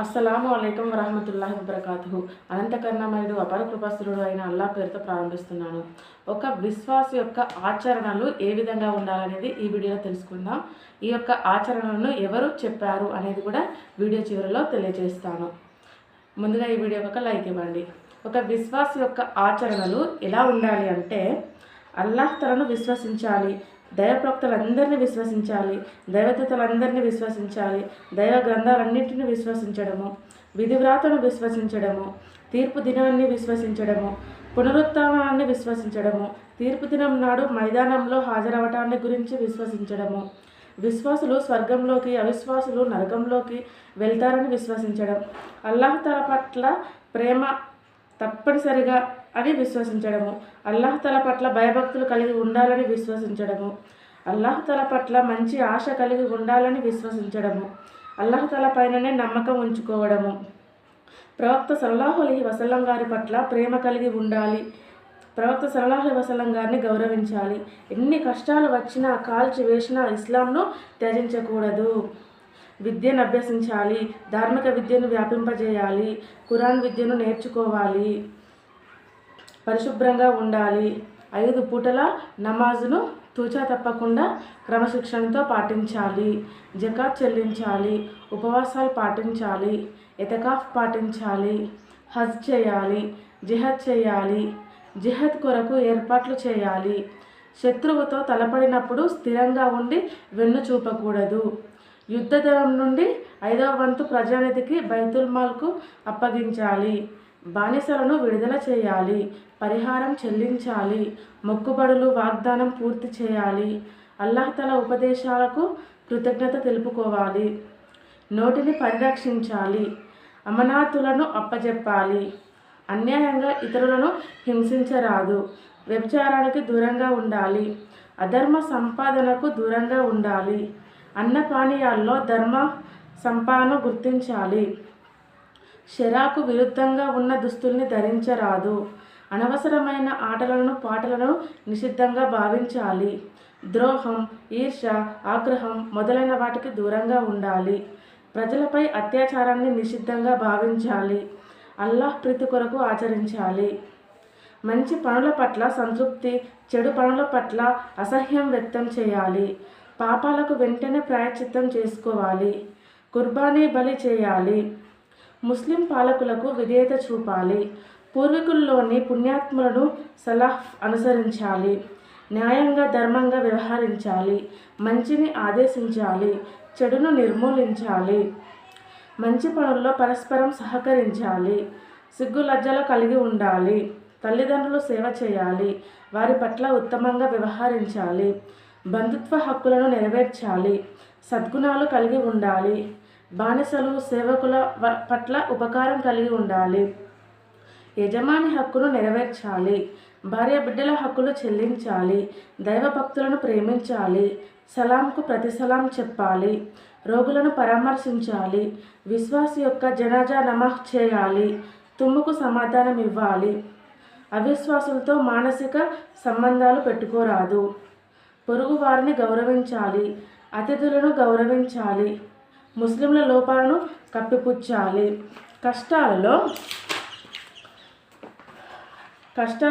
అస్సలాము అలైకం వరహమతుల్లాహి వబర్కాతు అనంతకరణమయుడు అపర కృపాసురుడు అయిన అల్లా పేరుతో ప్రారంభిస్తున్నాను. ఒక విశ్వాస యొక్క ఆచరణలు ఏ విధంగా ఉండాలనేది ఈ వీడియోలో తెలుసుకుందాం. ఈ యొక్క ఆచరణలను ఎవరు చెప్పారు అనేది కూడా వీడియో చివరిలో తెలియజేస్తాను. ముందుగా ఈ వీడియోకి ఒక లైక్ ఇవ్వండి. ఒక విశ్వాస యొక్క ఆచరణలు ఎలా ఉండాలి అంటే అల్లాహ్ తలను విశ్వసించాలి. దైవప్రవక్తలందరినీ విశ్వసించాలి దైవదూతలందరినీ విశ్వసించాలి దైవ గ్రంథాలన్నింటినీ విశ్వసించడము విధివ్రాతను విశ్వసించడము తీర్పు దినాన్ని విశ్వసించడము పునరుత్నాన్ని విశ్వసించడము తీర్పు దినం నాడు మైదానంలో హాజరవటాన్ని గురించి విశ్వసించడము విశ్వాసులు స్వర్గంలోకి అవిశ్వాసులు నరకంలోకి వెళ్తారని విశ్వసించడం. అల్లాహతల పట్ల ప్రేమ తప్పనిసరిగా అని విశ్వసించడము. అల్లాహతల పట్ల భయభక్తులు కలిగి ఉండాలని విశ్వసించడము. అల్లాహతల పట్ల మంచి ఆశ కలిగి ఉండాలని విశ్వసించడము. అల్లాహతల పైననే నమ్మకం ఉంచుకోవడము. ప్రవక్త సల్లాహు అలీ వసల్లం గారి పట్ల ప్రేమ కలిగి ఉండాలి. ప్రవక్త సల్లాహు అలీ వసల్లం గారిని గౌరవించాలి. ఎన్ని కష్టాలు వచ్చినా కాల్చి వేసినా ఇస్లాంను త్యజించకూడదు. విద్యను అభ్యసించాలి. ధార్మిక విద్యను వ్యాపింపజేయాలి. ఖురాన్ విద్యను నేర్చుకోవాలి. పరిశుభ్రంగా ఉండాలి. ఐదు పూటల నమాజును తూచా తప్పకుండా క్రమశిక్షణతో పాటించాలి. జకాత్ చెల్లించాలి. ఉపవాసాలు పాటించాలి. ఎతకాఫ్ పాటించాలి. హజ్ చేయాలి. జిహద్ చేయాలి. జిహద్ కొరకు ఏర్పాట్లు చేయాలి. శత్రువుతో తలపడినప్పుడు స్థిరంగా ఉండి వెన్ను చూపకూడదు. యుద్ధదళం నుండి ఐదవ వంతు ప్రజానిధికి బైతుల్ మాల్కు అప్పగించాలి. బానిసలను విడుదల చేయాలి పరిహారం చెల్లించాలి మొక్కుబడులు వాగ్దానం పూర్తి చేయాలి. అల్లాహతల ఉపదేశాలకు కృతజ్ఞత తెలుపుకోవాలి. నోటిని పరిరక్షించాలి. అమనాతులను అప్పజెప్పాలి. అన్యాయంగా ఇతరులను హింసించరాదు. వ్యభిచారానికి దూరంగా ఉండాలి. అధర్మ సంపాదనకు దూరంగా ఉండాలి. అన్నపానీయాల్లో ధర్మ సంపాదన గుర్తించాలి. షెరాకు విరుద్ధంగా ఉన్న దుస్తుల్ని ధరించరాదు. అనవసరమైన ఆటలను పాటలను నిషిద్ధంగా భావించాలి. ద్రోహం ఈర్ష ఆగ్రహం మొదలైన వాటికి దూరంగా ఉండాలి. ప్రజలపై అత్యాచారాన్ని నిషిద్ధంగా భావించాలి. అల్లాహ్ ప్రీతి కొరకు ఆచరించాలి. మంచి పనుల పట్ల సంతృప్తి చెడు పనుల పట్ల అసహ్యం వ్యక్తం చేయాలి. పాపాలకు వెంటనే ప్రాయశ్చిత్తం చేసుకోవాలి. కుర్బానీ బలి చేయాలి. ముస్లిం పాలకులకు విధేయత చూపాలి. పూర్వీకుల్లోని పుణ్యాత్ములను సలాహ్ అనుసరించాలి. న్యాయంగా ధర్మంగా వ్యవహరించాలి. మంచిని ఆదేశించాలి. చెడును నిర్మూలించాలి. మంచి పనుల్లో పరస్పరం సహకరించాలి. సిగ్గు లజ్జలు కలిగి ఉండాలి. తల్లిదండ్రులు సేవ చేయాలి. వారి పట్ల ఉత్తమంగా వ్యవహరించాలి. బంధుత్వ హక్కులను నెరవేర్చాలి. సద్గుణాలు కలిగి ఉండాలి. బానిసలు సేవకుల పట్ల ఉపకారం కలిగి ఉండాలి. యజమాని హక్కును నెరవేర్చాలి. భార్య బిడ్డల హక్కులు చెల్లించాలి. దైవభక్తులను ప్రేమించాలి. సలాంకు ప్రతి సలాం చెప్పాలి. రోగులను పరామర్శించాలి. విశ్వాస యొక్క జనాజా నమహ్ చేయాలి. తుమ్ముకు సమాధానం ఇవ్వాలి. అవిశ్వాసులతో మానసిక సంబంధాలు పెట్టుకోరాదు. పొరుగు వారిని గౌరవించాలి. అతిథులను గౌరవించాలి. ముస్లింల లోపాలను కప్పిపుచ్చాలి. కష్టాలలో కష్ట